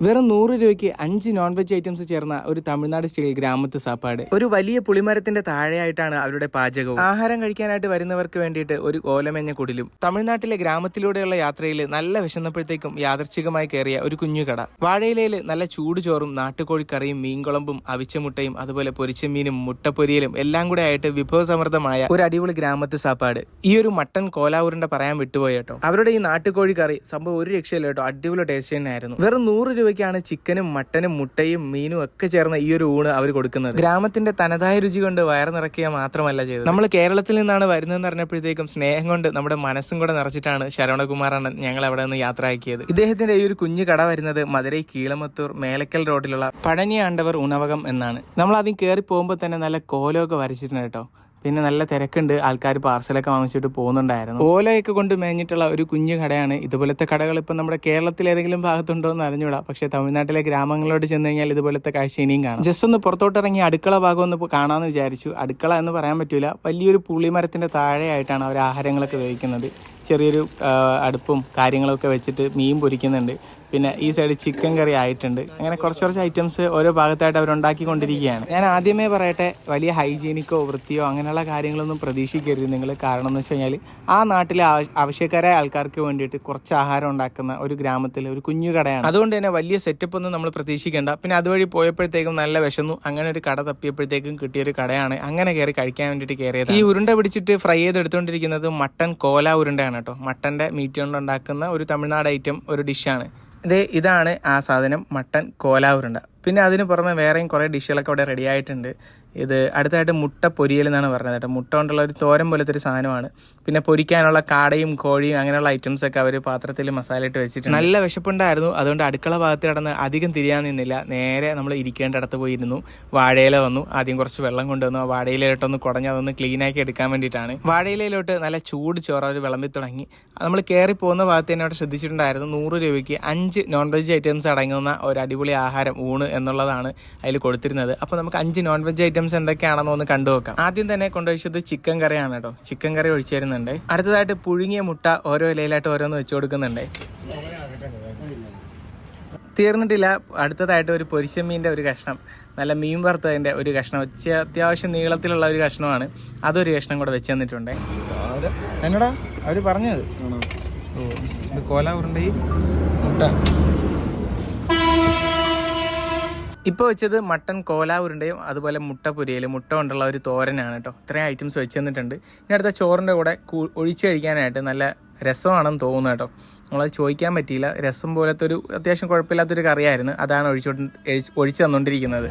വെറും നൂറ് രൂപയ്ക്ക് അഞ്ച് നോൺ വെജ് ഐറ്റംസ് ചേർന്ന ഒരു തമിഴ്നാട് സ്റ്റൈൽ ഗ്രാമത്തെ സാപ്പാട്. ഒരു വലിയ പുളിമരത്തിന്റെ താഴെയായിട്ടാണ് അവരുടെ പാചകവും. ആഹാരം കഴിക്കാനായിട്ട് വരുന്നവർക്ക് വേണ്ടിയിട്ട് ഒരു ഓലമേഞ്ഞ കുടിലും തമിഴ്നാട്ടിലെ ഗ്രാമത്തിലൂടെയുള്ള യാത്രയിൽ നല്ല വിശന്നപ്പോഴത്തേക്കും യാദർച്ഛികമായി കയറിയ ഒരു കുഞ്ഞുകട. വാഴയിലയിൽ നല്ല ചൂട് ചോറും നാട്ടുകോഴിക്കറിയും മീൻകുളമ്പും അവിച്ചമുട്ടയും അതുപോലെ പൊരിച്ച മീനും മുട്ടപ്പൊരിയലും എല്ലാം കൂടെ ആയിട്ട് വിഭവസമൃദ്ധമായ ഒരു അടിപൊളി ഗ്രാമത്തെ സാപ്പാട്. ഈ ഒരു മട്ടൻ കോലാവൂരിന്റെ പറയാൻ വിട്ടുപോയേട്ടോ അവരുടെ ഈ നാട്ടുകോഴിക്കറി സംഭവം ഒരു രക്ഷയില്ല കേട്ടോ. അടിപൊളി ടേസ്റ്റ് തന്നെയായിരുന്നു. വെറും നൂറ് രൂപയ്ക്കാണ് ചിക്കനും മട്ടനും മുട്ടയും മീനും ഒക്കെ ചേർന്ന ഈ ഒരു ഊണ് അവർ കൊടുക്കുന്നത്. ഗ്രാമത്തിന്റെ തനതായ രുചി കൊണ്ട് വയർ നിറയ്ക്കുക മാത്രമല്ല ചെയ്തത്. നമ്മൾ കേരളത്തിൽ നിന്നാണ് വരുന്നതെന്ന് അറിഞ്ഞപ്പോഴത്തേക്കും സ്നേഹം കൊണ്ട് നമ്മുടെ മനസ്സും കൂടെ നിറച്ചിട്ടാണ് ശരവണകുമാർ അണ്ണൻ ഞങ്ങൾ അവിടെ നിന്ന് യാത്ര ആക്കിയത്. ഇദ്ദേഹത്തിന്റെ ഈ ഒരു കുഞ്ഞു കട വരുന്നത് മധുരൈ കീളമത്തൂർ മേലക്കൽ റോഡിലുള്ള പഴനി ഉണവകം എന്നാണ്. നമ്മൾ ആദ്യം കയറി പോകുമ്പോൾ തന്നെ നല്ല കോലമൊക്കെ വരച്ചിട്ടുണ്ട് കേട്ടോ. പിന്നെ നല്ല തിരക്കുണ്ട്. ആൾക്കാർ പാർസലൊക്കെ വാങ്ങിച്ചിട്ട് പോകുന്നുണ്ടായിരുന്നു. ഓലയൊക്കെ കൊണ്ട് മേഞ്ഞിട്ടുള്ള ഒരു കുഞ്ഞു കടയാണ്. ഇതുപോലത്തെ കടകൾ ഇപ്പം നമ്മുടെ കേരളത്തിൽ ഏതെങ്കിലും ഭാഗത്തുണ്ടോ എന്ന് അറിഞ്ഞൂടാ പക്ഷേ തമിഴ്നാട്ടിലെ ഗ്രാമങ്ങളോട് ചെന്ന് കഴിഞ്ഞാൽ ഇതുപോലത്തെ കാഴ്ച ഇനിയും കാണാം. ജസ്റ്റ് ഒന്ന് പുറത്തോട്ടിറങ്ങി അടുക്കള ഭാഗം ഒന്ന് കാണാമെന്ന് വിചാരിച്ചു. അടുക്കള എന്ന് പറയാൻ പറ്റൂല. വലിയൊരു പുളിമരത്തിന്റെ താഴെയായിട്ടാണ് അവർ ആഹാരങ്ങളൊക്കെ വേവിക്കുന്നത് ചെറിയൊരു അടുപ്പും കാര്യങ്ങളൊക്കെ വെച്ചിട്ട് മീൻ പൊരിക്കുന്നുണ്ട്. പിന്നെ ഈ സൈഡ് ചിക്കൻ കറി ആയിട്ടുണ്ട്. അങ്ങനെ കുറച്ച് കുറച്ച് ഐറ്റംസ് ഓരോ ഭാഗത്തായിട്ട് അവർ ഉണ്ടാക്കിക്കൊണ്ടിരിക്കുകയാണ് ഞാൻ ആദ്യമേ പറയട്ടെ വലിയ ഹൈജീനിക്കോ വൃത്തിയോ അങ്ങനെയുള്ള കാര്യങ്ങളൊന്നും പ്രതീക്ഷിക്കരുത്. നിങ്ങൾ കാരണം എന്ന് വെച്ച് കഴിഞ്ഞാൽ ആ നാട്ടിലെ ആവ- ആവശ്യക്കാരായ ആൾക്കാർക്ക് വേണ്ടിയിട്ട് കുറച്ച് ആഹാരം ഉണ്ടാക്കുന്ന ഒരു ഗ്രാമത്തിൽ ഒരു കുഞ്ഞു കടയാണ്. അതുകൊണ്ട് തന്നെ വലിയ സെറ്റപ്പ് ഒന്നും നമ്മൾ പ്രതീക്ഷിക്കേണ്ട. പിന്നെ അതുവഴി പോയപ്പോഴത്തേക്കും നല്ല വിശന്നു. അങ്ങനെ ഒരു കട തപ്പിയപ്പോഴത്തേക്കും കിട്ടിയൊരു കടയാണ്. അങ്ങനെ കയറി കഴിക്കാൻ വേണ്ടിയിട്ട് കയറിയത് ഈ ഉരുണ്ട പിടിച്ചിട്ട് ഫ്രൈ ചെയ്ത് എടുത്തുകൊണ്ടിരിക്കുന്നത് മട്ടൺ കോല ഉരുണ്ടയാണ്. കേട്ടോ. മട്ടന്റെ മീറ്റ് കൊണ്ട് ഉണ്ടാക്കുന്ന ഒരു തമിഴ്നാട് ഐറ്റം ഒരു ഡിഷാണ് ഇത് ഇതാണ് ആ സാധനം മട്ടൻ കോലാവുരുണ്ട. പിന്നെ അതിന് പുറമെ വേറെയും കുറേ ഡിഷുകളൊക്കെ ഇവിടെ റെഡി ആയിട്ടുണ്ട്. ഇത് അടുത്തായിട്ട് മുട്ട പൊരിയൽ എന്നാണ് പറഞ്ഞത് കേട്ടോ. മുട്ട കൊണ്ടുള്ള ഒരു തോരൻ പോലത്തെ ഒരു സാധനമാണ്. പിന്നെ പൊരിക്കാനുള്ള കാടയും കോഴിയും അങ്ങനെയുള്ള ഐറ്റംസ് ഒക്കെ അവർ പാത്രത്തിൽ മസാല ഇട്ട് വെച്ചിട്ടുണ്ട്. നല്ല വിശപ്പുണ്ടായിരുന്നു. അതുകൊണ്ട് അടുക്കള ഭാഗത്ത് കിടന്ന് അധികം തിരിയാൻ നിന്നില്ല. നേരെ നമ്മൾ ഇരിക്കേണ്ടടത്ത് പോയിരുന്നു. വാഴയില വന്നു. ആദ്യം കുറച്ച് വെള്ളം കൊണ്ടുവന്നു. ആ വാഴയിലോട്ടൊന്ന് കുടഞ്ഞ് അതൊന്ന് ക്ലീനാക്കി എടുക്കാൻ വേണ്ടിയിട്ടാണ്. വാഴയിലയിലോട്ട് നല്ല ചൂട് ചോറ് അവർ വിളമ്പി തുടങ്ങി. നമ്മൾ കയറി പോകുന്ന ഭാഗത്ത് തന്നെ അവിടെ ശ്രദ്ധിച്ചിട്ടുണ്ടായിരുന്നു. നൂറ് രൂപയ്ക്ക് അഞ്ച് നോൺ വെജ് ഐറ്റംസ് അടങ്ങുന്ന ഒരു അടിപൊളി ആഹാരം ഊണ് എന്നുള്ളതാണ് അതിൽ കൊടുത്തിരുന്നത്. അപ്പോൾ നമുക്ക് അഞ്ച് നോൺ വെജ് ഐറ്റംസ് എന്തൊക്കെയാണെന്ന് ഒന്ന് കണ്ടു നോക്കാം. ആദ്യം തന്നെ കൊണ്ടുവച്ചത് ചിക്കൻ കറിയാണ് കേട്ടോ. ചിക്കൻ കറി ഒഴിച്ചു തരുന്നുണ്ട്. അടുത്തതായിട്ട് പുഴുങ്ങിയ മുട്ട ഓരോ ഇലയിലായിട്ട് ഓരോന്ന് വെച്ചു കൊടുക്കുന്നുണ്ട്. തീർന്നിട്ടില്ല. അടുത്തതായിട്ട് ഒരു പൊരിശമീന്റെ ഒരു കഷ്ണം. നല്ല മീൻ വറുത്തതിന്റെ ഒരു കഷ്ണം. വെച്ച് അത്യാവശ്യം നീളത്തിലുള്ള ഒരു കഷ്ണമാണ്. അതൊരു കഷ്ണം കൂടെ വെച്ച് തന്നിട്ടുണ്ട്. എന്നോടാ? അവർ പറഞ്ഞത്. ഇത് കോല മുട്ട. ഇപ്പോൾ വെച്ചത് മട്ടൻ കോല ഉരുണ്ടയും അതുപോലെ മുട്ട പുരിയൽ മുട്ട കൊണ്ടുള്ള ഒരു തോരനാണ് കേട്ടോ ഇത്രയും ഐറ്റംസ് വെച്ച് തന്നിട്ടുണ്ട്. ഇനി അടുത്ത ചോറിന്റെ കൂടെ ഒഴിച്ച് കഴിക്കാനായിട്ട് നല്ല രസമാണെന്ന് തോന്നുന്നു കേട്ടോ നമ്മളത് ചോദിക്കാൻ പറ്റിയില്ല. രസം പോലത്തെ ഒരു അത്യാവശ്യം കുഴപ്പമില്ലാത്തൊരു കറിയായിരുന്നു. അതാണ് ഒഴിച്ചു ഒഴിച്ച് തന്നുകൊണ്ടിരിക്കുന്നത്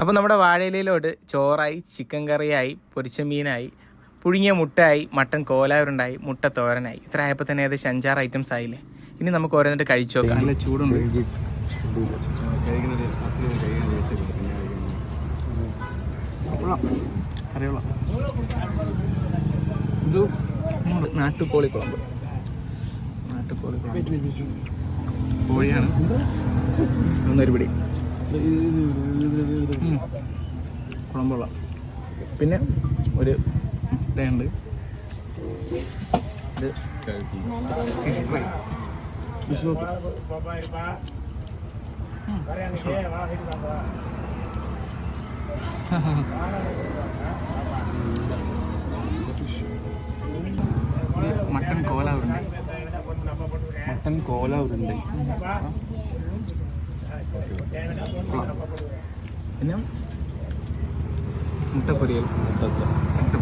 അപ്പോൾ നമ്മുടെ വാഴയിലയിലോട്ട് ചോറായി ചിക്കൻ കറിയായി പൊരിച്ച മീനായി പുഴുങ്ങിയ മുട്ടയായി മട്ടൻ കോലാവരുണ്ടായി മുട്ട തോരനായി. ഇത്ര ആയപ്പോൾ തന്നെ ഏകദേശം അഞ്ചാറ് ഐറ്റംസ് ആയില്ലേ? ഇനി നമുക്ക് ഓരോന്നിട്ട് കഴിച്ചു നോക്കാം. നല്ല ചൂടുണ്ട്. ഇത് നാട്ടുകോളി കുളമ്പ് നാട്ടുകോളി കോഴിയാണ്. ഒന്നൊരു പിടി കുളമ്പുള്ള പിന്നെ ഒരു മുട്ടയുണ്ട് ഇത് ഫിഷ് ഫ്രൈ ഫിഷ് നോക്കി മട്ടൻ കോല ഉണ്ട് മട്ടൻ കോല ഉരുണ്ട് പിന്നെ മുട്ടപ്പൊരിയൽ മുട്ട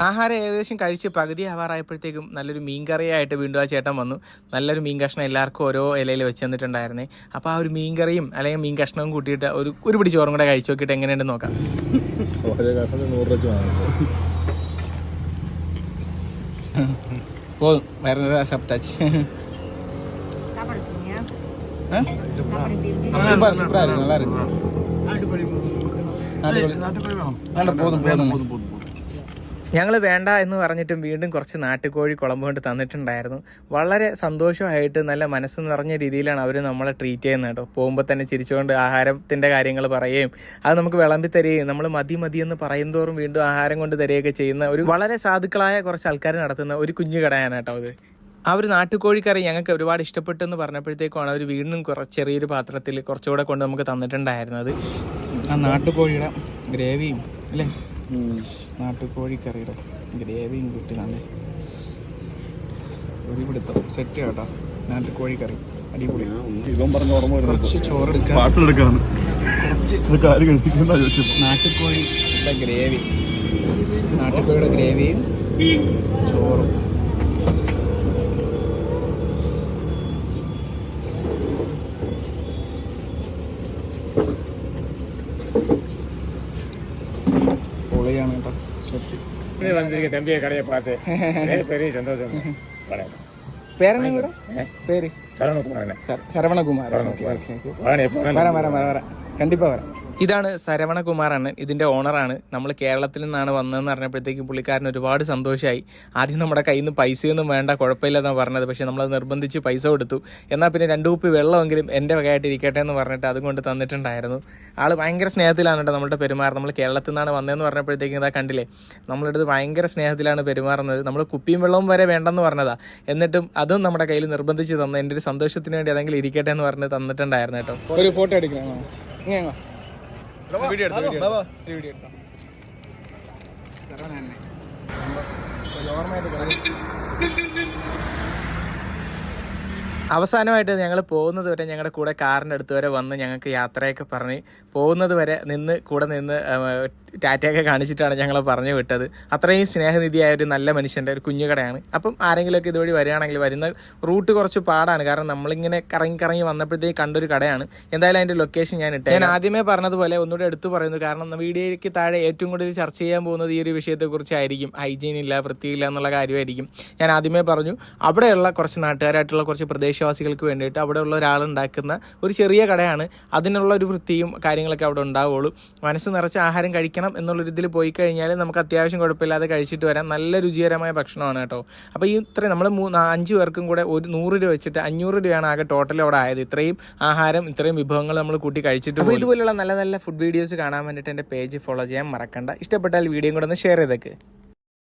ആഹാരം ഏകദേശം കഴിച്ച് പകുതി ആവാറായപ്പോഴത്തേക്കും നല്ലൊരു മീൻ കറിയായിട്ട് വീണ്ടും ആ ചേട്ടൻ വന്നു. നല്ലൊരു മീൻ കഷ്ണം എല്ലാവർക്കും ഓരോ ഇലയിൽ വെച്ച് തന്നിട്ടുണ്ടായിരുന്നേ. അപ്പോൾ ആ ഒരു മീൻ കറിയും അല്ലെങ്കിൽ മീൻ കഷ്ണവും കൂട്ടിയിട്ട് ഒരു ഒരു പിടി ചോറും കൂടെ കഴിച്ചു നോക്കിയിട്ട് എങ്ങനെയുണ്ടെന്ന് നോക്കാം. പോതും വേറെ സപ്റ്റാച്ച് സൂപ്പർ ഞങ്ങൾ വേണ്ട എന്ന് പറഞ്ഞിട്ടും വീണ്ടും കുറച്ച് നാട്ടുകോഴി കുളമ്പ് കൊണ്ട് തന്നിട്ടുണ്ടായിരുന്നു. വളരെ സന്തോഷമായിട്ട് നല്ല മനസ്സ് നിറഞ്ഞ രീതിയിലാണ് അവർ നമ്മളെ ട്രീറ്റ് ചെയ്യുന്നത് കേട്ടോ. പോകുമ്പോൾ തന്നെ ചിരിച്ചുകൊണ്ട് ആഹാരത്തിന്റെ കാര്യങ്ങൾ പറയുകയും അത് നമുക്ക് വിളമ്പി തരികയും നമ്മൾ മതി മതി എന്ന് പറയും തോറും വീണ്ടും ആഹാരം കൊണ്ട് തരികയൊക്കെ ചെയ്യുന്ന ഒരു വളരെ സാധുക്കളായ കുറച്ച് ആൾക്കാർ നടത്തുന്ന ഒരു കുഞ്ഞു കടയാണ് കേട്ടോ അത്. ആ ഒരു നാട്ടുകോഴിക്കറി ഞങ്ങൾക്ക് ഒരുപാട് ഇഷ്ടപ്പെട്ടെന്ന് പറഞ്ഞപ്പോഴത്തേക്കുമാണ് അവർ വീണ്ടും കുറച്ച് ചെറിയൊരു പാത്രത്തിൽ കുറച്ചുകൂടെ കൊണ്ട് നമുക്ക് തന്നിട്ടുണ്ടായിരുന്നത്. ആ നാട്ടുകോഴിയുടെ ഗ്രേവിയും അല്ലേ? നാട്ടുകോഴിക്കറിയുടെ ഗ്രേവിയും കിട്ടുന്നുണ്ട് ഒരു പിടുത്തം സെറ്റ് കേട്ടോ നാട്ടുകോഴിക്കറി. അടിപൊളി. കുറച്ച് കഴിപ്പിക്കുന്ന ചോദിച്ചപ്പോ നാട്ടുകോഴിയുടെ ഗ്രേവി. നാട്ടുകോഴിയുടെ ഗ്രേവിയും ചോറും. இருந்து வந்திருக்க தம்பியை கடையை பார்த்து பெரிய சந்தோஷம். பேரனு கூட? பேரு? சரவணகுமார் சார் சரவணகுமார். சரவணகுமார். வரேன் வரேன் வரேன் வரேன். கண்டிப்பாக வரேன். ഇതാണ് ശരവണകുമാർ അണ്ണൻ ഇതിന്റെ ഓണറാണ്. നമ്മൾ കേരളത്തിൽ നിന്നാണ് വന്നതെന്ന് പറഞ്ഞപ്പോഴത്തേക്കും പുള്ളിക്കാരൻ ഒരുപാട് സന്തോഷമായി ആദ്യം നമ്മുടെ കയ്യിൽ നിന്ന് പൈസയൊന്നും വേണ്ട കുഴപ്പമില്ലെന്നാണ് പറഞ്ഞത്. പക്ഷേ നമ്മളത് നിർബന്ധിച്ച് പൈസ കൊടുത്തു. എന്നാൽ പിന്നെ രണ്ട് കുപ്പി വെള്ളമെങ്കിലും എന്റെ വകയായിട്ട് ഇരിക്കട്ടെ എന്ന് പറഞ്ഞിട്ട് അതുകൊണ്ട് തന്നിട്ടുണ്ടായിരുന്നു. ആൾ ഭയങ്കര സ്നേഹത്തിലാണ് കേട്ടോ നമ്മുടെ പെരുമാറുന്നത്. നമ്മൾ കേരളത്തിൽ നിന്നാണ് വന്നതെന്ന് പറഞ്ഞപ്പോഴത്തേക്കും ഇതാ കണ്ടില്ലേ? നമ്മളടുത്ത് ഭയങ്കര സ്നേഹത്തിലാണ് പെരുമാറുന്നത്. നമ്മൾ കുപ്പിയും വെള്ളവും വരെ വേണ്ടെന്ന് പറഞ്ഞതാ. എന്നിട്ടും അതും നമ്മുടെ കയ്യിൽ നിർബന്ധിച്ച് തന്നു എന്റെ ഒരു സന്തോഷത്തിന് വേണ്ടി അതെങ്കിലും ഇരിക്കട്ടെ എന്ന് പറഞ്ഞ് തന്നിട്ടുണ്ടായിരുന്നു കേട്ടോ. ഒരു ഫോട്ടോ എടുക്കണം? వీడియో వీడియో അവസാനമായിട്ട് ഞങ്ങൾ പോകുന്നത് വരെ ഞങ്ങളുടെ കൂടെ കാറിന്റെ അടുത്ത് വരെ വന്ന് ഞങ്ങൾക്ക് യാത്രയൊക്കെ പറഞ്ഞ് പോകുന്നത് വരെ നിന്ന് കൂടെ നിന്ന് ടാറ്റയൊക്കെ കാണിച്ചിട്ടാണ് ഞങ്ങളെ പറഞ്ഞു വിട്ടത്. അത്രയും സ്നേഹനിധിയായ ഒരു നല്ല മനുഷ്യന്റെ ഒരു കുഞ്ഞുകടയാണ്. അപ്പം ആരെങ്കിലുമൊക്കെ ഇതുവഴി വരികയാണെങ്കിൽ വരുന്ന റൂട്ട് കുറച്ച് പാടാണ്. കാരണം നമ്മളിങ്ങനെ കറങ്ങി കറങ്ങി വന്നപ്പോഴത്തേക്ക് കണ്ടൊരു കടയാണ്. എന്തായാലും അതിന്റെ ലൊക്കേഷൻ ഞാൻ ഇട്ടേ ഞാൻ ആദ്യമേ പറഞ്ഞതുപോലെ ഒന്നുകൂടെ എടുത്തു പറയുന്നു. കാരണം വീഡിയോയ്ക്ക് താഴെ ഏറ്റവും കൂടുതൽ ചർച്ച ചെയ്യാൻ പോകുന്നത് ഈ ഒരു വിഷയത്തെക്കുറിച്ചായിരിക്കും. ഹൈജീൻ ഇല്ല വൃത്തിയില്ല എന്നുള്ള കാര്യമായിരിക്കും. ഞാൻ ആദ്യമേ പറഞ്ഞു അവിടെയുള്ള കുറച്ച് നാട്ടുകാരായിട്ടുള്ള കുറച്ച് പ്രദേശവാസികൾക്ക് വേണ്ടിയിട്ട് അവിടെയുള്ള ഒരാളുണ്ടാക്കുന്ന ഒരു ചെറിയ കടയാണ്. അതിനുള്ള ഒരു വൃത്തിയും കാര്യങ്ങളൊക്കെ അവിടെ ഉണ്ടാവുള്ളൂ. മനസ്സ് നിറച്ച് ആഹാരം കഴിക്കണം എന്നുള്ളൊരു ഇതിൽ പോയി കഴിഞ്ഞാൽ നമുക്ക് അത്യാവശ്യം കുഴപ്പമില്ലാതെ കഴിച്ചിട്ട് വരാം. നല്ല രുചികരമായ ഭക്ഷണമാണ് കേട്ടോ. അപ്പോൾ ഈ ഇത്രയും നമ്മൾ അഞ്ച് പേർക്കും കൂടെ ഒരു നൂറ് രൂപ വെച്ചിട്ട് അഞ്ഞൂറ് രൂപയാണ് ആകെ ടോട്ടൽ അവിടെ ആയത്. ഇത്രയും ആഹാരം ഇത്രയും വിഭവങ്ങൾ നമ്മൾ കൂട്ടി കഴിച്ചിട്ട് അപ്പോൾ ഇതുപോലുള്ള നല്ല നല്ല ഫുഡ് വീഡിയോസ് കാണാൻ വേണ്ടിയിട്ട് എന്റെ പേജ് ഫോളോ ചെയ്യാൻ മറക്കണ്ട. ഇഷ്ടപ്പെട്ടാൽ വീഡിയോ കൂടെ ഒന്ന് ഷെയർ ചെയ്തേക്ക്.